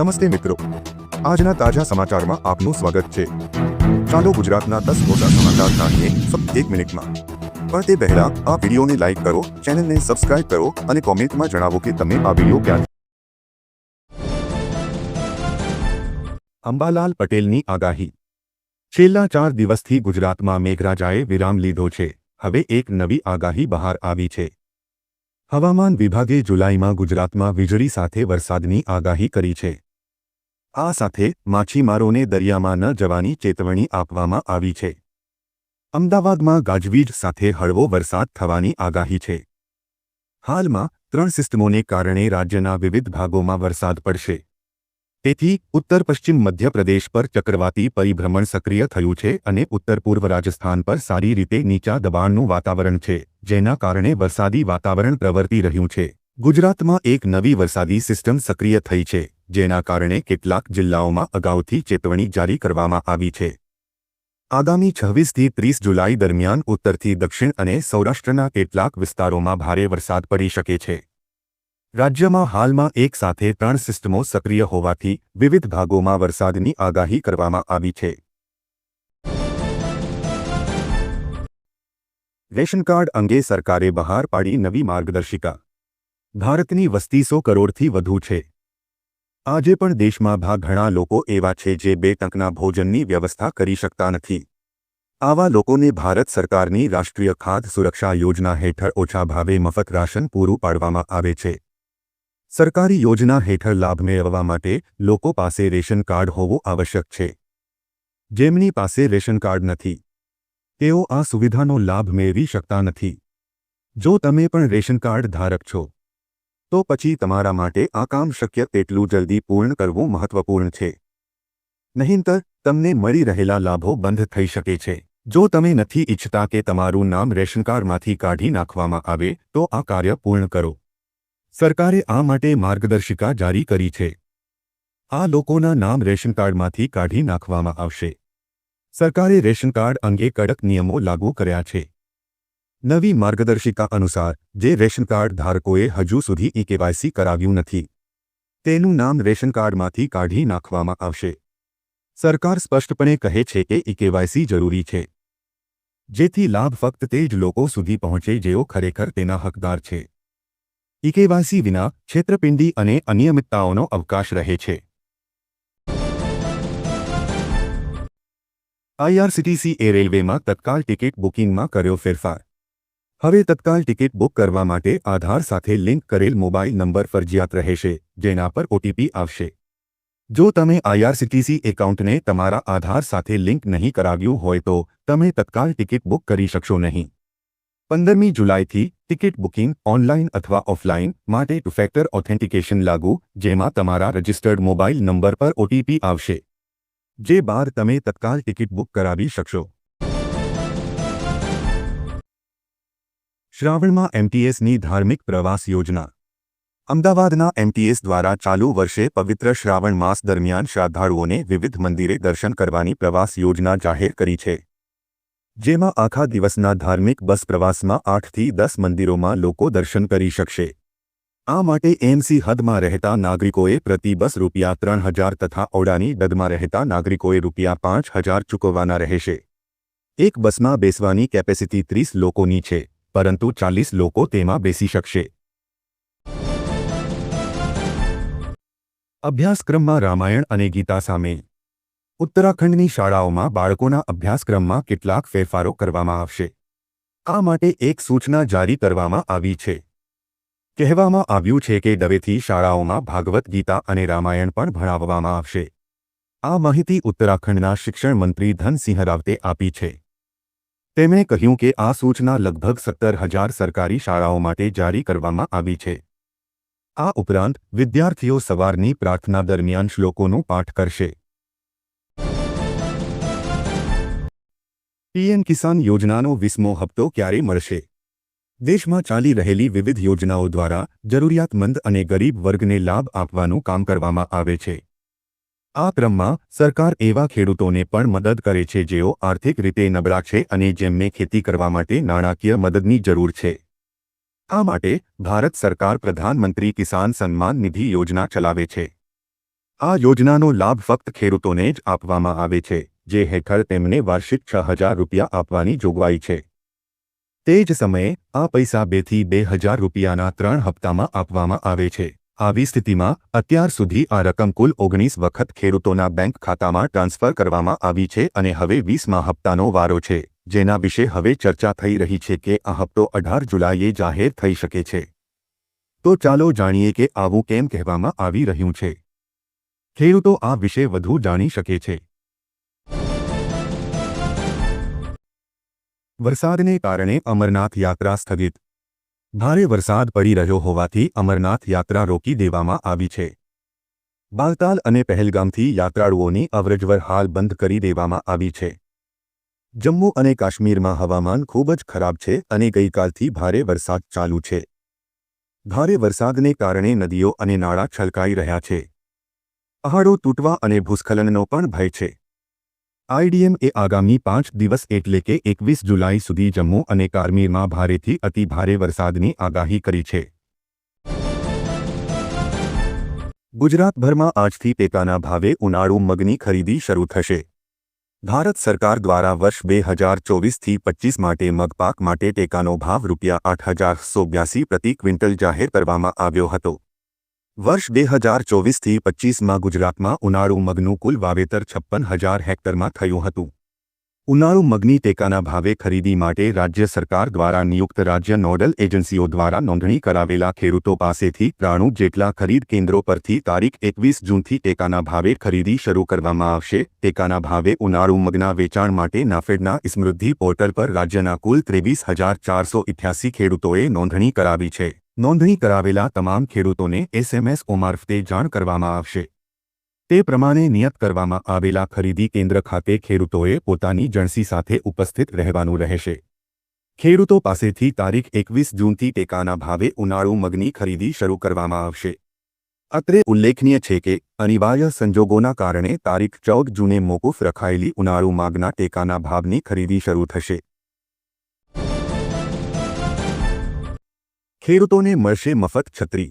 નમસ્તે મિત્રો. આજના તાજા સમાચારમાં આપનું સ્વાગત છે. ચાલો ગુજરાતના દસ મોટા સમાચાર જાણીએ એક મિનિટમાં. પણ તે પહેલા આ વિડીયોને લાઇક કરો, ચેનલને સબસ્ક્રાઇબ કરો અને કોમેન્ટમાં જણાવો કે તમે આ વીડિયો ક્યાં અંબાલાલ પટેલની આગાહી. છેલ્લા ચાર દિવસથી ગુજરાતમાં મેઘરાજાએ વિરામ લીધો છે. હવે એક નવી આગાહી બહાર આવી છે. હવામાન વિભાગે જુલાઈમાં ગુજરાતમાં વીજળી સાથે વરસાદની આગાહી કરી છે. આ સાથે માછીમારોને દરિયામાં ન જવાની ચેતવણી આપવામાં આવી છે. અમદાવાદમાં ગાજવીજ સાથે હળવો વરસાદ થવાની આગાહી છે. હાલમાં ત્રણ સિસ્ટમોને કારણે રાજ્યના વિવિધ ભાગોમાં વરસાદ પડશે. તેથી ઉત્તર પશ્ચિમ મધ્યપ્રદેશ પર ચક્રવાતી પરિભ્રમણ સક્રિય થયું છે અને ઉત્તર પૂર્વ રાજસ્થાન પર સારી રીતે નીચા દબાણનું વાતાવરણ છે, જેના કારણે વરસાદી વાતાવરણ પ્રવર્તી રહ્યું છે. ગુજરાતમાં એક નવી વરસાદી સિસ્ટમ સક્રિય થઈ છે. જેના કારણે કેટલાક જિલ્લાઓમાં અગાઉથી ચેતવણી જારી કરવામાં આવી છે. આગામી છવ્વીસથી ત્રીસ જુલાઈ દરમિયાન ઉત્તરથી દક્ષિણ અને સૌરાષ્ટ્રના કેટલાક વિસ્તારોમાં ભારે વરસાદ પડી શકે છે. રાજ્યમાં હાલમાં એક સાથે ત્રણ સિસ્ટમો સક્રિય હોવાથી વિવિધ ભાગોમાં વરસાદની આગાહી કરવામાં આવી છે. રેશન કાર્ડ અંગે સરકારે બહાર પાડી નવી માર્ગદર્શિકા. ભારતની વસ્તી સો કરોડથી વધુ છે. આજે પણ દેશમાં ભાગ ઘણા લોકો એવા છે જે બે ટંકના ભોજનની વ્યવસ્થા કરી શકતા નથી. આવા લોકોને ભારત સરકારની રાષ્ટ્રીય ખાદ્ય સુરક્ષા યોજના હેઠળ ઓછા ભાવે મફત રાશન પૂરું પાડવામાં આવે છે. સરકારી યોજના હેઠળ લાભ મેળવવા માટે લોકો પાસે રેશન કાર્ડ હોવું આવશ્યક છે. જેમની પાસે રેશન કાર્ડ નથી. તેઓ આ સુવિધાનો લાભ મેળવી શકતા નથી. જો તમે પણ રેશન કાર્ડ ધારક છો તો પછી તમારા માટે આ કામ શક્ય તેટલું જલ્દી પૂર્ણ કરવું મહત્વપૂર્ણ છે. નહીંતર, તમને મળી રહેલા લાભો બંધ થઈ શકે છે. જો તમે નથી ઈચ્છતા કે તમારું નામ રેશનકાર્ડમાંથી કાઢી નાખવામાં આવે, તો આ કાર્ય પૂર્ણ કરો. સરકારે આ માટે માર્ગદર્શિકા જારી કરી છે. આ લોકોના નામ રેશનકાર્ડમાંથી કાઢી નાખવામાં આવશે. સરકારે રેશનકાર્ડ અંગે કડક નિયમો લાગુ કર્યા છે. નવી માર્ગદર્શિકા અનુસાર, જે રેશન કાર્ડ ધારકોએ હજુ સુધી ઈ કેવાયસી કરાવ્યું નથી. તેનું નામ રેશન કાર્ડમાંથી કાઢી નાખવામાં આવશે. સરકાર સ્પષ્ટપણે કહે છે કે ઈ કેવાયસી જરૂરી છે. જેથી લાભ ફક્ત તે જ લોકો સુધી પહોંચે જેઓ ખરેખર તેના હકદાર છે. ઈકેવાયસી વિના છેતરપિંડી અને અનિયમિતતાઓનો અવકાશ રહે છે. આઈઆરસીટીસીએ રેલવેમાં તત્કાલ ટિકિટ બુકિંગમાં કર્યો ફેરફાર. હવે તત્કાલ ટિકિટ બુક કરવા માટે આધાર સાથે લિંક કરેલ મોબાઈલ નંબર ફરજિયાત રહેશે, જેના પર ઓટીપી આવશે. જો તમે આઈઆરસીટીસી એકાઉન્ટને તમારા આધાર સાથે લિંક નહીં કરાવ્યું હોય તો તમે તત્કાલ ટિકિટ બુક કરી શકશો નહીં. પંદરમી જુલાઈથી ટિકિટ બુકિંગ ઓનલાઈન અથવા ઓફલાઈન માટે ટુ ફેક્ટર ઓથેન્ટિકેશન લાગુ, જેમાં તમારા રજિસ્ટર્ડ મોબાઈલ નંબર પર ઓટીપી આવશે. જે બાદ તમે તત્કાલ ટિકિટ બુક કરાવી શકશો. શ્રાવણમાં એમટીએસની ધાર્મિક પ્રવાસ યોજના. અમદાવાદના એમટીએસ દ્વારા ચાલુ વર્ષે પવિત્ર શ્રાવણ માસ દરમિયાન શ્રદ્ધાળુઓને વિવિધ મંદિરે દર્શન કરવાની પ્રવાસ યોજના જાહેર કરી છે. જેમાં આખા દિવસના ધાર્મિક બસ પ્રવાસમાં આઠથી દસ મંદિરોમાં લોકો દર્શન કરી શકશે. આ માટે એમસી હદમાં રહેતા નાગરિકોએ પ્રતિ બસ રૂપિયા ત્રણ હજાર તથા ઓડાની દદમાં રહેતા નાગરિકોએ રૂપિયા પાંચ હજાર ચૂકવવાના રહેશે. એક બસમાં બેસવાની કેપેસિટી ત્રીસ લોકોની છે. પરંતુ ચાલીસ લોકો તેમાં બેસી શકશે. અભ્યાસક્રમમાં રામાયણ અને ગીતા સામે. ઉત્તરાખંડની શાળાઓમાં બાળકોના અભ્યાસક્રમમાં કેટલાક ફેરફારો કરવામાં આવશે. આ માટે એક સૂચના જારી કરવામાં આવી છે. કહેવામાં આવ્યું છે કે દવેથી શાળાઓમાં ભાગવત ગીતા અને રામાયણ પણ ભણાવવામાં આવશે. આ માહિતી ઉત્તરાખંડના શિક્ષણ મંત્રી ધનસિંહ રાવતે આપી છે. તેમણે કહ્યું કે આ સૂચના લગભગ સત્તર હજાર સરકારી શાળાઓ માટે જારી કરવામાં આવી છે. આ ઉપરાંત, વિદ્યાર્થીઓ સવારની પ્રાર્થના દરમિયાન શ્લોકોનું પાઠ કરશે. પીએમ કિસાન યોજનાનો વીસમો હપ્તો ક્યારે મળશે? દેશમાં ચાલી રહેલી વિવિધ યોજનાઓ દ્વારા જરૂરિયાતમંદ અને ગરીબ વર્ગને લાભ આપવાનું કામ કરવામાં આવે છે. આ ક્રમમાં સરકાર એવા ખેડૂતોને પણ મદદ કરે છે જેઓ આર્થિક રીતે નબળા છે અને જેમને ખેતી કરવા માટે નાણાકીય મદદની જરૂર છે. આ માટે ભારત સરકાર પ્રધાનમંત્રી કિસાન સન્માન નિધિ યોજના ચલાવે છે. આ યોજનાનો લાભ ફક્ત ખેડૂતોને જ આપવામાં આવે છે, જે હેઠળ તેમને વાર્ષિક છ હજાર રૂપિયા આપવાની જોગવાઈ છે. તે જ સમયે આ પૈસા બેથી બે હજાર રૂપિયાના ત્રણ હપ્તામાં આપવામાં આવે છે. આવી સ્થિતિમાં અત્યાર સુધી આ રકમ કુલ ઓગણીસ વખત ખેડૂતોના બેંક ખાતામાં ટ્રાન્સફર કરવામાં આવી છે અને હવે વીસમા હપ્તાનો વારો છે, જેના વિશે હવે ચર્ચા થઈ રહી છે કે આ હપ્તો અઢાર જુલાઈએ જાહેર થઈ શકે છે. તો ચાલો જાણીએ કે આવું કેમ કહેવામાં આવી રહ્યું છે. ખેડૂતો આ વિશે વધુ જાણી શકે છે. વરસાદને કારણે અમરનાથ યાત્રા સ્થગિત ભારે વરસાદ પડી રહ્યો હોવાથી અમરનાથ યાત્રા રોકી દેવામાં આવી છે. બાલતાલ અને પહેલગામથી યાત્રાળુઓની અવરજવર હાલ બંધ કરી દેવામાં આવી છે. જમ્મુ અને કાશ્મીરમાં હવામાન ખૂબ જ ખરાબ છે અને ગઈકાલથી ભારે વરસાદ ચાલુ છે. ભારે વરસાદને કારણે નદીઓ અને નાળા છલકાઈ રહ્યા છે. પહાડો તૂટવા અને ભૂસ્ખલનનો પણ ભય છે. આઈડીએમ આગામી પાંચ દિવસ એટલે કે એકવીસ જુલાઈ સુધી જમ્મુ અને કાશ્મીરમાં ભારેથી અતિ ભારે વરસાદની આગાહી કરી છે. ગુજરાતભરમાં આજથી ટેકાના ભાવે ઉનાળુ મગની ખરીદી શરૂ થશે. ભારત સરકાર દ્વારા વર્ષ બે હજાર ચોવીસથી પચ્ચીસ માટે મગપાક માટે ટેકાનો ભાવ રૂપિયા આઠ હજાર સો બ્યાસી પ્રતિ ક્વિન્ટલ જાહેર કરવામાં આવ્યો હતો. વર્ષ બે હજાર ચોવીસથી પચ્ચીસમાં ગુજરાતમાં ઉનાળુ મગનું કુલ વાવેતર છપ્પન હજાર હેક્ટરમાં થયું હતું. ઉનાળુ મગની ટેકાના ભાવે ખરીદી માટે રાજ્ય સરકાર દ્વારા નિયુક્ત રાજ્ય નોડલ એજન્સીઓ દ્વારા નોંધણી કરાવેલા ખેડૂતો પાસેથી ત્રાણું જેટલા ખરીદ કેન્દ્રો પરથી તારીખ એકવીસ જૂનથી ટેકાના ભાવે ખરીદી શરૂ કરવામાં આવશે. ટેકાના ભાવે ઉનાળુ મગના વેચાણ માટે નાફેડના સ્મૃદ્ધિ પોર્ટલ પર રાજ્યના કુલ ત્રેવીસ હજાર ચારસો ખેડૂતોએ નોંધણી કરાવી છે. નોંધણી કરાવેલા તમામ ખેડૂતોને એસએમએસ મારફતે જાણ કરવામાં આવશે. તે પ્રમાણે નિયત કરવામાં આવેલા ખરીદી કેન્દ્ર ખાતે ખેડૂતોએ પોતાની જણસી સાથે ઉપસ્થિત રહેવાનું રહેશે. ખેડૂતો પાસેથી તારીખ એકવીસ જૂનથી ટેકાના ભાવે ઉનાળુ મગની ખરીદી શરૂ કરવામાં આવશે. અત્રે ઉલ્લેખનીય છે કે, અનિવાર્ય સંજોગોના કારણે તારીખ ચૌદ જૂને મોકૂફ રખાયેલી ઉનાળુ માગના ટેકાના ભાવની ખરીદી શરૂ થશે. ખેડૂતોને મળશે મફત છત્રી.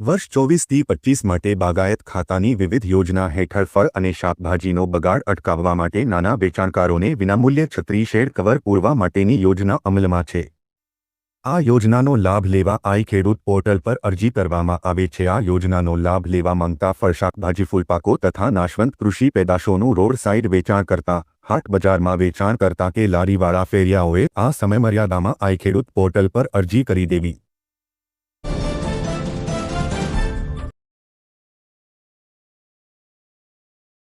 વર્ષ ચોવીસથી પચ્ચીસ માટે બાગાયત ખાતાની વિવિધ યોજના હેઠળ ફળ અને શાકભાજીનો બગાડ અટકાવવા માટે નાના વેચાણકારોને વિનામૂલ્ય છત્રી શેડ કવર પૂરવા માટેની યોજના અમલમાં છે. આ યોજનાનો લાભ લેવા આઈ ખેડૂત પોર્ટલ પર અરજી કરવામાં આવે છે. આ યોજનાનો લાભ લેવા માંગતા ફળ, શાકભાજી, ફૂલપાકો તથા નાશવંત કૃષિ પેદાશોનું રોડ સાઇડ વેચાણ કરતા હાટ બજારમાં વેચાણ કરતા કે લારીવાળા ફેરિયાઓએ આ સમયમર્યાદામાં આઈ ખેડૂત પોર્ટલ પર અરજી કરી દેવી.